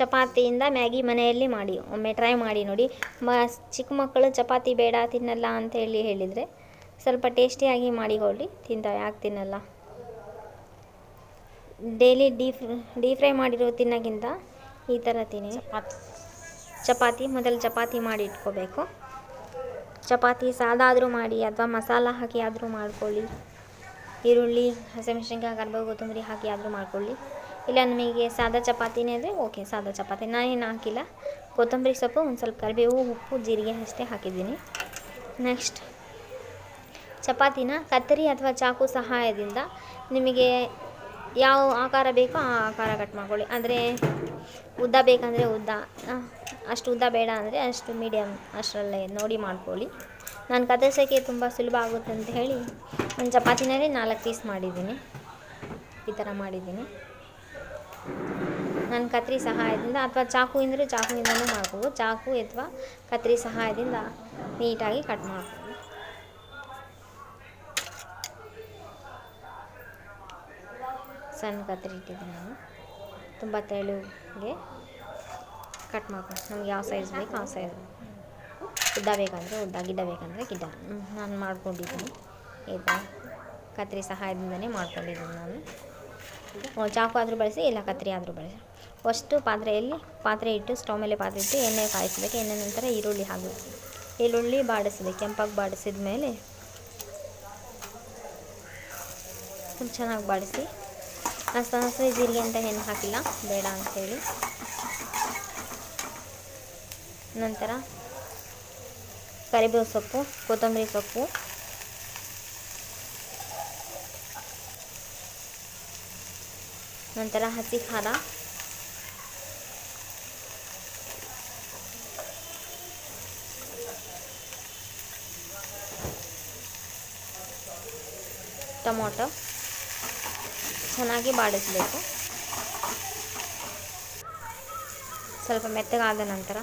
ಚಪಾತಿಯಿಂದ Maggi ಮನೆಯಲ್ಲಿ ಮಾಡಿ. ಒಮ್ಮೆ ಟ್ರೈ ಮಾಡಿ ನೋಡಿ. ಮ ಚಿಕ್ಕ ಮಕ್ಕಳು ಚಪಾತಿ ಬೇಡ ತಿನ್ನಲ್ಲ ಅಂತೇಳಿ ಹೇಳಿದರೆ ಸ್ವಲ್ಪ ಟೇಸ್ಟಿಯಾಗಿ ಮಾಡಿಕೊಳ್ಳಿ ತಿಂತಾವೆ ಯಾಕೆ ತಿನ್ನಲ್ಲ? ಡೈಲಿ ಡೀಪ್ ಡೀಪ್ ಫ್ರೈ ಮಾಡಿರೋ ತಿನ್ನೋಕ್ಕಿಂತ ಈ ಥರ ತಿನ್ನಿ. ಚಪಾತಿ. ಚಪಾತಿ ಮೊದಲು ಚಪಾತಿ ಮಾಡಿ ಇಟ್ಕೋಬೇಕು. ಚಪಾತಿ ಸಾದಾದರೂ ಮಾಡಿ ಅಥವಾ ಮಸಾಲ ಹಾಕಿ ಆದರೂ ಮಾಡ್ಕೊಳ್ಳಿ. ಈರುಳ್ಳಿ ಹಸಿಮೆಣಸಿನ್ಕಾಯಿ ಕರ್ಬೇವು ಕೊತ್ತಂಬರಿ ಹಾಕಿ ಆದರೂ ಮಾಡ್ಕೊಳ್ಳಿ. ಇಲ್ಲ, ನಿಮಗೆ ಸಾದಾ ಚಪಾತಿನೇ ಅಂದರೆ ಓಕೆ, ಸಾದಾ ಚಪಾತಿ. ನಾನೇನು ಹಾಕಿಲ್ಲ. ಕೊತ್ತಂಬರಿ ಸೊಪ್ಪು, ಒಂದು ಸ್ವಲ್ಪ ಕರಿಬೇವು ಉಪ್ಪು, ಜೀರಿಗೆ ಅಷ್ಟೇ ಹಾಕಿದ್ದೀನಿ. ನೆಕ್ಸ್ಟ್ ಚಪಾತಿನ ಕತ್ತರಿ ಅಥವಾ ಚಾಕು ಸಹಾಯದಿಂದ ನಿಮಗೆ ಯಾವ ಆಕಾರ ಬೇಕೋ ಆ ಆಕಾರ ಕಟ್ ಮಾಡ್ಕೊಳ್ಳಿ. ಅಂದರೆ ಉದ್ದ ಬೇಕಂದರೆ ಉದ್ದ. ಅಷ್ಟು ಉದ್ದ ಬೇಡ ಅಂದರೆ ಅಷ್ಟು ಮೀಡಿಯಮ್ ಅಷ್ಟರಲ್ಲೇ ನೋಡಿ ಮಾಡ್ಕೊಳ್ಳಿ. ನಾನು ಕತ್ತರಿಸೋಕ್ಕೆ ತುಂಬ ಸುಲಭ ಆಗುತ್ತೆ ಅಂತ ಹೇಳಿ ಒಂದು ಚಪಾತಿನಲ್ಲಿ ನಾಲ್ಕು ಪೀಸ್ ಮಾಡಿದ್ದೀನಿ. ಈ ಥರ ಮಾಡಿದ್ದೀನಿ. ನಾನು ಕತ್ರಿ ಸಹಾಯದಿಂದ ಅಥವಾ ಚಾಕು ಇದ್ದರೆ ಚಾಕುವಿಂದನೂ ಮಾಡ್ಬೋದು. ಚಾಕು ಅಥವಾ ಕತ್ರಿ ಸಹಾಯದಿಂದ ನೀಟಾಗಿ ಕಟ್ ಮಾಡ್ಬೋದು. ಸಣ್ಣ ಕತ್ರಿ ಇಟ್ಟಿದ್ದೀನಿ ನಾನು. ತುಂಬ ತೆಳುಗೆ ಕಟ್ ಮಾಡ್ಕೊಂಡು ನಮ್ಗೆ ಯಾವ ಸೈಜ್ ಬೇಕು ಆ ಸೈಜ್ ಉದ್ದ ಬೇಕಂದರೆ ಉದ್ದ, ಗಿಡ್ಡ ಬೇಕಂದರೆ ಗಿಡ್ಡ. ನಾನು ಮಾಡ್ಕೊಂಡಿದ್ದೀನಿ. ಇದು ಕತ್ರಿ ಸಹಾಯದಿಂದನೇ ಮಾಡ್ಕೊಂಡಿದ್ದೀನಿ ನಾನು. ಚಾಕು ಆದರೂ ಬಳಸಿ, ಇಲ್ಲ ಕತ್ತರಿ ಆದರೂ ಬಳಸಿ. ಫಸ್ಟು ಪಾತ್ರೆಯಲ್ಲಿ ಪಾತ್ರೆ ಇಟ್ಟು, ಸ್ಟವ್ ಮೇಲೆ ಪಾತ್ರೆ ಇಟ್ಟು, ಎಣ್ಣೆ ಕಾಯಿಸಬೇಕು. ಎಣ್ಣೆ ನಂತರ ಈರುಳ್ಳಿ ಹಾಕಬೇಕು ಈರುಳ್ಳಿ ಬಾಡಿಸಿದೆ ಕೆಂಪಾಗಿ ಬಾಡಿಸಿದ ಮೇಲೆ ಚೆನ್ನಾಗಿ ಬಾಡಿಸಿ ಹಸಿ ಹಸಿ ಜೀರಿಗೆ ಅಂತ ಏನು ಹಾಕಿಲ್ಲ, ಬೇಡ ಅಂಥೇಳಿ ನಂತರ ಕರಿಬೇವು ಸೊಪ್ಪು, ಕೊತ್ತಂಬರಿ ಸೊಪ್ಪು ನಂತರ ಹಸಿ ಖಾರ. ಟೊಮೊಟೊ. ಚೆನ್ನಾಗಿ ಬಾಡಿಸಬೇಕು. ಸ್ವಲ್ಪ ಮೆತ್ತಗಾದ ನಂತರ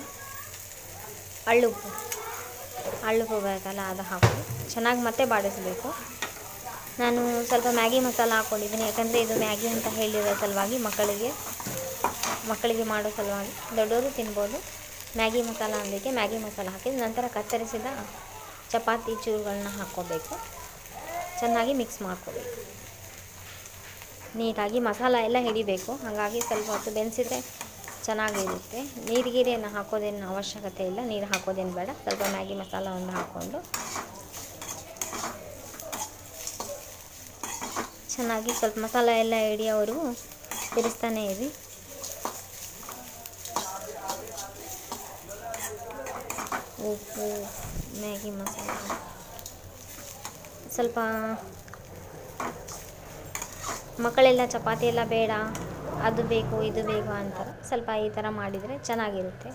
ಅಳ್ಳುಪ್ಪು. ಅಳ್ಳುಪ್ಪು ಬರುತ್ತಲ್ಲ ಅದು ಹಾಕು. ಚೆನ್ನಾಗಿ ಮತ್ತೆ ಬಾಡಿಸಬೇಕು. ನಾನು ಸ್ವಲ್ಪ ಮ್ಯಾಗಿ ಮಸಾಲ ಹಾಕ್ಕೊಂಡಿದ್ದೀನಿ, ಯಾಕಂದರೆ ಇದು ಮ್ಯಾಗಿ ಅಂತ ಹೇಳಿರೋ ಸಲುವಾಗಿ ಮಕ್ಕಳಿಗೆ ಮಕ್ಕಳಿಗೆ ಮಾಡೋ ಸಲುವಾಗಿ ದೊಡ್ಡವರು ತಿನ್ಬೋದು. ಮ್ಯಾಗಿ ಮಸಾಲ ಅಂದಕ್ಕೆ ಮ್ಯಾಗಿ ಮಸಾಲ ಹಾಕಿದ ನಂತರ ಕತ್ತರಿಸಿದ ಚಪಾತಿ ಚೂರುಗಳನ್ನ ಹಾಕ್ಕೋಬೇಕು. ಚೆನ್ನಾಗಿ ಮಿಕ್ಸ್ ಮಾಡ್ಕೋಬೇಕು. ನೀಟಾಗಿ ಮಸಾಲ ಎಲ್ಲ ಹಿಡಿಬೇಕು. ಹಾಗಾಗಿ ಸ್ವಲ್ಪ ಹೊತ್ತು ಬೆನ್ಸಿದ್ರೆ ಚೆನ್ನಾಗಿರುತ್ತೆ. ನೀರು ಗೀರೇನು ಹಾಕೋದೇನು ಅವಶ್ಯಕತೆ ಇಲ್ಲ. ನೀರು ಹಾಕೋದೇನು ಬೇಡ. ಸ್ವಲ್ಪ ಮ್ಯಾಗಿ ಮಸಾಲವನ್ನು ಹಾಕ್ಕೊಂಡು ಚೆನ್ನಾಗಿ ಸ್ವಲ್ಪ ಮಸಾಲ ಎಲ್ಲ ಇಡಿ ಅವರು ಬಿರಿಸ್ತಾನೆ ಇರಿ. ಉಪ್ಪು, ಮ್ಯಾಗಿ ಮಸಾಲ. ಸ್ವಲ್ಪ ಮಕ್ಕಳೆಲ್ಲ ಚಪಾತಿ ಎಲ್ಲ ಬೇಡ, ಅದು ಬೇಕು, ಇದು ಬೇಕು ಅಂತಾರೆ. ಸ್ವಲ್ಪ ಈ ಥರ ಮಾಡಿದರೆ ಚೆನ್ನಾಗಿರುತ್ತೆ.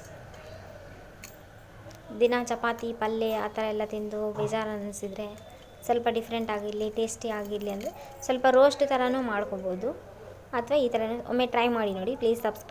ದಿನ ಚಪಾತಿ, ಪಲ್ಯ ಆ ಥರ ಎಲ್ಲ ತಿಂದು ಬೇಜಾರು ಅನ್ನಿಸಿದರೆ ಸ್ವಲ್ಪ ಡಿಫ್ರೆಂಟ್ ಆಗಿರಲಿ ಟೇಸ್ಟಿ ಆಗಿರಲಿ ಅಂದರೆ ಸ್ವಲ್ಪ ರೋಸ್ಟ್ ಥರನೂ ಮಾಡ್ಕೊಬೋದು. ಅಥವಾ ಈ ಥರನೂ ಒಮ್ಮೆ ಟ್ರೈ ಮಾಡಿ ನೋಡಿ ಪ್ಲೀಸ್ ಸಬ್ಸ್ಕ್ರೈಬ್